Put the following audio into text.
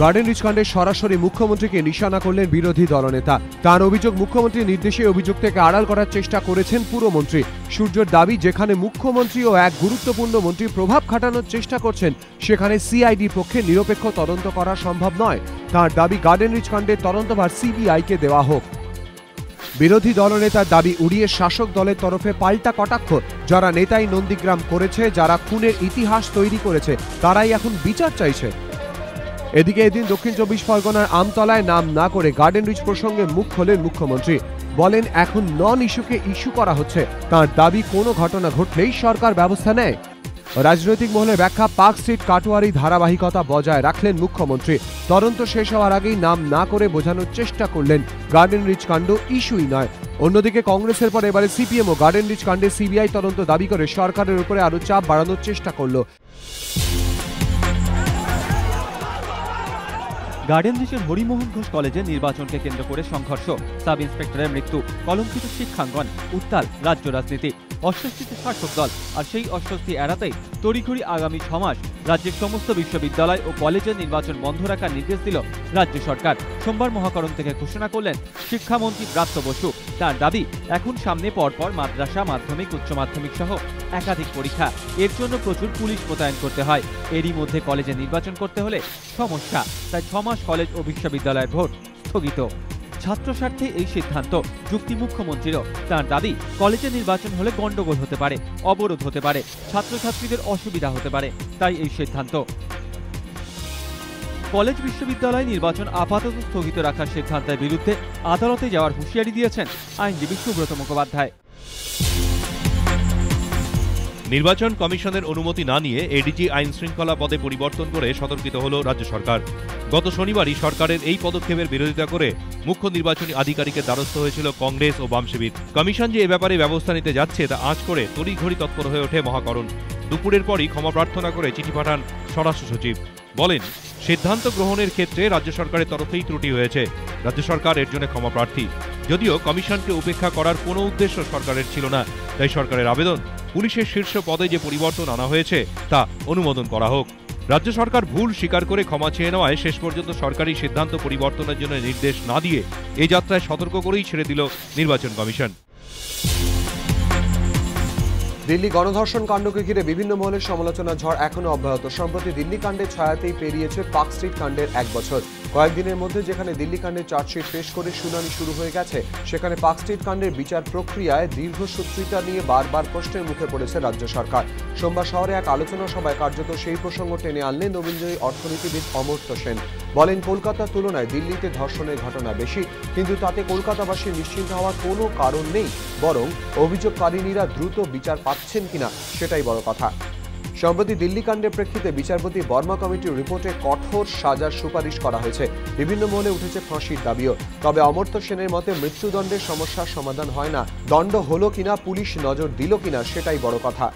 Garden রিচকাণ্ডে সরাসরি মুখ্যমন্ত্রীকে নিশানা করলেন বিরোধী দলনেতা। তার অভিযোগ মুখ্যমন্ত্রীর নির্দেশে অভিযোগ থেকে আড়াল করার চেষ্টা করেছেন পুরমন্ত্রী সূর্যের দাবি, যেখানে মুখ্যমন্ত্রী ও এক গুরুত্বপূর্ণ মন্ত্রী প্রভাব খাটানোর চেষ্টা করছেন, সেখানে সিআইডির পক্ষে নিরপেক্ষ তদন্ত করা সম্ভব নয়। তার দাবি, গার্ডেন রিচকাণ্ডের তদন্তভার সিবিআইকে দেওয়া হোক। বিরোধী দলনেতার দাবি, উড়িয়ে শাসক দলের তরফে পাল্টা কটাক্ষ। যারা নেতাই নন্দীগ্রাম করেছে, যারা খুনের ইতিহাস তৈরি করেছে, তারাই এখন বিচার চাইছে। এদিকে এদিন দক্ষিণ চব্বিশ পরগনার আমতলায় নাম না করে গার্ডেন রিচ প্রসঙ্গে মুখ খোলেন মুখ্যমন্ত্রী। বলেন, এখন নন ইস্যুকে ইস্যু করা হচ্ছে। তার দাবি, কোনো ঘটনা ঘটলেই সরকার ব্যবস্থা নেয়। রাজনৈতিক মহলে ব্যাখ্যা, পার্ক স্ট্রিট কাটোয়ারি ধারাবাহিকতা বজায় রাখলেন মুখ্যমন্ত্রী। তদন্ত শেষ হওয়ার আগেই নাম না করে বোঝানোর চেষ্টা করলেন গার্ডেন রিচ কাণ্ড ইস্যুই নয়। অন্যদিকে কংগ্রেসের পর এবারে সিপিএম ও গার্ডেন রিচ কাণ্ডে সিবিআই তদন্ত দাবি করে সরকারের উপরে আরও চাপ বাড়ানোর চেষ্টা করল। গার্ডেন দেশের হরিমোহন ঘোষ কলেজে নির্বাচনকে কেন্দ্র করে সংঘর্ষ। সাব ইন্সপেক্টরের মৃত্যু, কলঙ্কিত শিক্ষাঙ্গন, উত্তাল রাজ্য রাজনীতি। অস্বস্তিতে শাসক দল। আর সেই অস্বস্তি এড়াতেই তড়িঘড়ি আগামী ছমাস রাজ্যের সমস্ত বিশ্ববিদ্যালয় ও কলেজের নির্বাচন বন্ধ রাখার নির্দেশ দিল রাজ্য সরকার। সোমবার মহাকরণ থেকে ঘোষণা করলেন শিক্ষামন্ত্রী ব্রাত্য বসু। তার দাবি, এখন সামনে পরপর মাদ্রাসা, মাধ্যমিক, উচ্চ মাধ্যমিক সহ একাধিক পরীক্ষা। এর জন্য প্রচুর পুলিশ মোতায়েন করতে হয়। এরই মধ্যে কলেজে নির্বাচন করতে হলে সমস্যা। তাই ছমাস কলেজ ও বিশ্ববিদ্যালয়ের ভোট স্থগিত। ছাত্র স্বার্থে এই সিদ্ধান্ত। যুক্তি মুখ্যমন্ত্রীরও। তার দাবি, কলেজে নির্বাচন হলে গণ্ডগোল হতে পারে, অবরোধ হতে পারে, ছাত্রছাত্রীদের অসুবিধা হতে পারে, তাই এই সিদ্ধান্ত। কলেজ বিশ্ববিদ্যালয় নির্বাচন আপাতত স্থগিত রাখার সিদ্ধান্তের বিরুদ্ধে আদালতে যাওয়ার হুঁশিয়ারি দিয়েছেন আইনজীবী সুব্রত মুখোপাধ্যায়। নির্বাচন কমিশনের অনুমতি না নিয়ে এডিজি আইন শৃঙ্খলা পদে পরিবর্তন করে সতর্কিত হল রাজ্য সরকার। গত শনিবারই সরকারের এই পদক্ষেপের বিরোধিতা করে মুখ্য নির্বাচনী আধিকারিকের দ্বারস্থ হয়েছিল কংগ্রেস ও বাম শিবির কমিশন যে এ ব্যাপারে ব্যবস্থা নিতে যাচ্ছে তা আঁচ করে তড়িঘড়ি তৎপর হয়ে ওঠে মহাকরণ। দুপুরের পরই ক্ষমা প্রার্থনা করে চিঠি পাঠান স্বরাষ্ট্র সচিব। বলেন, সিদ্ধান্ত গ্রহণের ক্ষেত্রে রাজ্য সরকারের তরফেই ত্রুটি হয়েছে। রাজ্য সরকার এর জন্য ক্ষমা প্রার্থী। যদিও কমিশনকে উপেক্ষা করার কোনো উদ্দেশ্য সরকারের ছিল না। তাই সরকারের আবেদন পুলিশের শীর্ষ পদে যে পরিবর্তন আনা হয়েছে, তা অনুমোদন করা হোক। রাজ্য সরকার ভুল স্বীকার করে ক্ষমা চেয়ে নেওয়ায় শেষ পর্যন্ত সরকারি সিদ্ধান্ত পরিবর্তনের জন্য নির্দেশ না দিয়ে এই যাত্রায় সতর্ক করেই ছেড়ে দিল নির্বাচন কমিশন। দিল্লি গণধর্ষণ কাণ্ডকে ঘিরে বিভিন্ন মহলের সমালোচনা ঝড় এখনও অব্যাহত। সম্প্রতি দিল্লি কাণ্ডের ছায়াতেই পেরিয়েছে পার্ক স্ট্রিট কাণ্ডের এক বছর। কয়েকদিনের মধ্যে যেখানে দিল্লি কাণ্ডের চার্জশিট পেশ করে শুনানি শুরু হয়ে গেছে, সেখানে পার্ক স্ট্রিট কাণ্ডের বিচার প্রক্রিয়ায় দীর্ঘসূত্রিতা নিয়ে বারবার প্রশ্নের মুখে পড়েছে রাজ্য সরকার। সোমবার শহরে এক আলোচনা সভায় কার্যত সেই প্রসঙ্গ টেনে আনলেন নবীনজয়ী অর্থনীতিবিদ অমর্ত্য সেন। বলেন, কলকাতার তুলনায় দিল্লিতে ধর্ষণের ঘটনা বেশি, কিন্তু তাতে কলকাতাবাসী নিশ্চিন্ত হওয়ার কোনো কারণ নেই, বরং অভিযোগকারিনীরা দ্রুত বিচার পাচ্ছেন কিনা সেটাই বড় কথা। সম্প্রতি দিল্লি কাণ্ডের প্রেক্ষিতে বিচারপতি বর্মা কমিটির রিপোর্টে কঠোর সাজার সুপারিশ করা হয়েছে। বিভিন্ন মহলে উঠেছে ফাঁসির দাবিও। তবে অমর্ত্য সেনের মতে মৃত্যুদণ্ডের সমস্যার সমাধান হয় না। দণ্ড হলো কিনা, পুলিশ নজর দিল কিনা, সেটাই বড় কথা।